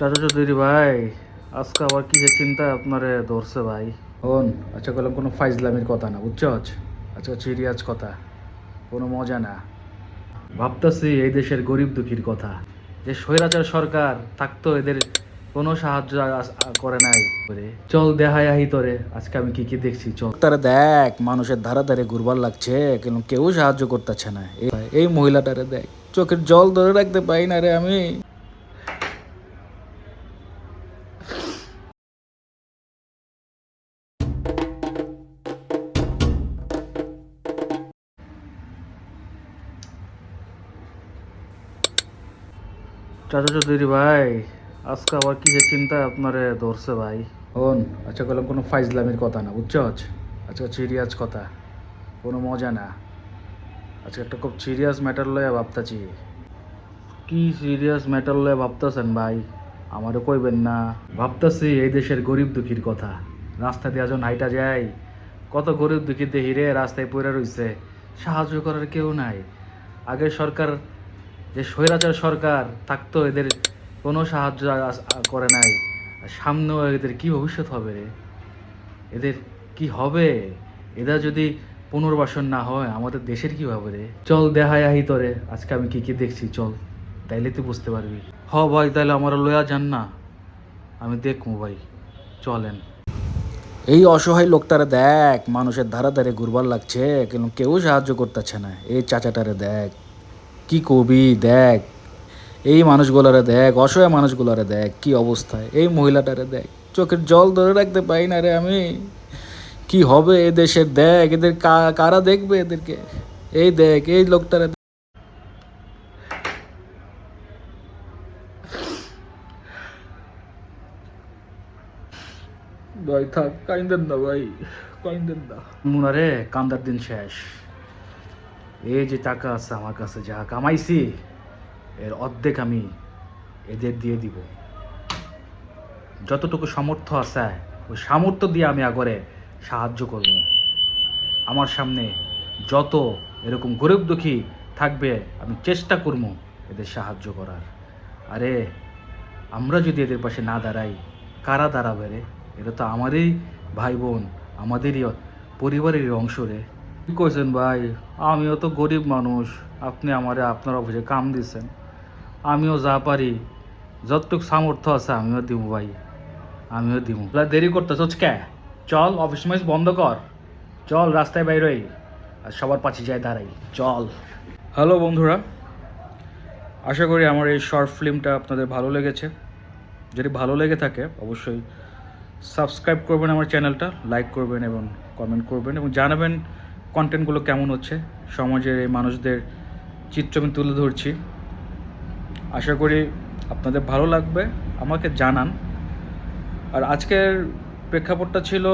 চাচা চৌধুরী ভাই আজকে আবার কিসের চিন্তা আপনারে ধরছে ভাই? হন আচ্ছা বললাম কোনো ফাইজলামির কথা না বুঝছ? আচ্ছা সিরিয়াস কথা কোনো মজা না। ভাবতেছি এই দেশের গরিব দুঃখীর কথা যে স্বৈরাচার সরকার থাকতো এদের কোনো সাহায্য করে নাই। করে চল দেহাই আহি তোরে আজকে আমি কি কি দেখছি চল। তারা দেখ মানুষের ধারা ধারে ঘুরবার লাগছে কিন্তু কেউ সাহায্য করতেছে না। এই- এই মহিলাটারে দেখ চোখের জল ধরে রাখতে পাই না রে আমি। চাচা চৌধুরী ভাই আজকে আবার কি কিসের চিন্তা আপনারে ধরছে ভাই? হন আচ্ছা বললাম কোনো ফাইজলামের কথা না বুঝছ আচ্ছা সিরিয়াস কথা কোনো মজা না। আচ্ছা একটা খুব সিরিয়াস ম্যাটার লয়ে ভাবতাছি। কি সিরিয়াস ম্যাটার লয়ে ভাবতেছেন ভাই? আমারও কইবেন না। ভাবতাছি এই দেশের গরিব দুঃখীর কথা। রাস্তা দিয়ে যখন হাইটা যায় কত গরিব দুঃখী হিরে রাস্তায় পড়ে রইছে সাহায্য করার কেউ নাই। আগে সরকার যে স্বৈরাচার সরকার থাকতো, এদের কোনো সাহায্য করে নাই। সামনেও এদের কি ভবিষ্যৎ হবে রে? এদের কি হবে? এরা যদি পুনর্বাসন না হয়, আমাদের দেশের কি হবে রে? চল দেহাই আহি তোরে। আজকে আমি কি কি দেখছি, চল। তাইলে তুই বুঝতে পারবি। হ ভাই তাহলে আমার লয়া যান না। আমি দেখব ভাই। চলেন। এই অসহায় লোকটারে দেখ, মানুষের ধারা ধারে ঘুরবার লাগছে, কিন্তু কেউ সাহায্য করতেছে না। এই চাচাটারে দেখ। কি কবি, দেখ। এই মানুষগুলারে দেখ, অসহায় মানুষগুলারে দেখ, কি অবস্থায় এই মহিলাটারে দেখ, চোখের জল ধরে রাখতে পাই না রে আমি। কি হবে এ দেশের দেখ, এদের কারা দেখবে এদেরকে? এই দেখ, এই লোকটারে ভাই থাক, কাইন্দেন না ভাই, কাইন্দেন না। মুনারে, কান্দার দিন শেষ। এই যে টাকা আছে আমার কাছে, যা কামাইছি, এর অর্ধেক আমি এদের দিয়ে দিব। যতটুকু সামর্থ্য আছে, ওই সামর্থ্য দিয়ে আমি আগরে সাহায্য করব। আমার সামনে যত এরকম গরিব দুঃখী থাকবে, আমি চেষ্টা করব এদের সাহায্য করার। আরে, আমরা যদি এদের পাশে না দাঁড়াই, কারা দাঁড়াবে রে? এটা তো আমারই ভাই বোন, আমাদেরই পরিবারেরই অংশ রে। কি কইছেন ভাই? আমিও তো গরিব মানুষ। আপনি আমারে আপনার অফিসে কাম দিচ্ছেন আমিও যা পারি, যতটুকু সামর্থ্য আছে আমিও দিব ভাই। আমিও দিব দেরি করতেছ কে চল অফিস মাইস বন্ধ কর। চল, রাস্তায় বাইরই আর সবার পাশে যাই দাঁড়াই। চল। হ্যালো বন্ধুরা, আশা করি আমার এই শর্ট ফিল্মটা আপনাদের ভালো লেগেছে। যদি ভালো লেগে থাকে, অবশ্যই সাবস্ক্রাইব করবেন আমার চ্যানেলটা লাইক করবেন এবং কমেন্ট করবেন এবং জানাবেন কন্টেন্টগুলো কেমন হচ্ছে? সমাজের এই মানুষদের চিত্র আমি তুলে ধরছি। আশা করি আপনাদের ভালো লাগবে, আমাকে জানান। আর আজকের প্রেক্ষাপটটা ছিল,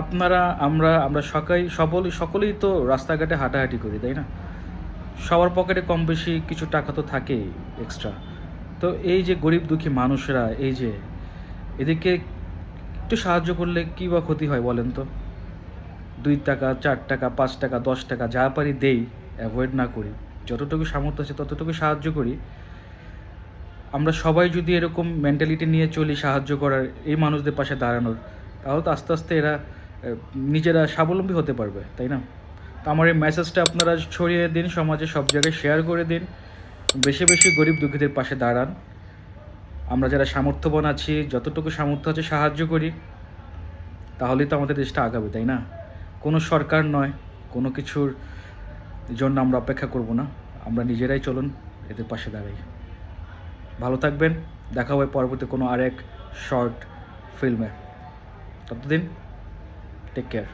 আপনারা, আমরা আমরা সকাই সকল সকলেই তো রাস্তাঘাটে হাঁটাহাঁটি করি, তাই না? সবার পকেটে কম বেশি কিছু টাকা তো থাকেই এক্সট্রা তো এই যে গরিব দুঃখী মানুষরা, এই যে এদেরকে একটু সাহায্য করলে কী বা ক্ষতি হয় বলেন তো? দুই টাকা, চার টাকা, পাঁচ টাকা, দশ টাকা, যা পারি দেই অ্যাভয়েড না করি। যতটুকু সামর্থ্য আছে ততটুকু সাহায্য করি। আমরা সবাই যদি এরকম মেন্টালিটি নিয়ে চলি সাহায্য করার, এই মানুষদের পাশে দাঁড়ানোর, তাহলে তো আস্তে আস্তে এরা নিজেরা স্বাবলম্বী হতে পারবে, তাই না? তো আমার এই মেসেজটা আপনারা ছড়িয়ে দিন, সমাজে সব জায়গায় শেয়ার করে দিন, বেশি বেশি গরিব দুঃখীদের পাশে দাঁড়ান। আমরা যারা সামর্থ্যবান আছি, যতটুকু সামর্থ্য আছে সাহায্য করি, তাহলেই তো আমাদের দেশটা আগাবে, তাই না? কোনো সরকার নয়, কোনো কিছুর জন্য আমরা অপেক্ষা করব না। আমরা নিজেরাই চলুন এদের পাশে দাঁড়াই। ভালো থাকবেন। দেখা হবে পরবর্তী কোনো আরেক শর্ট ফিল্মে। ততদিন টেক কেয়ার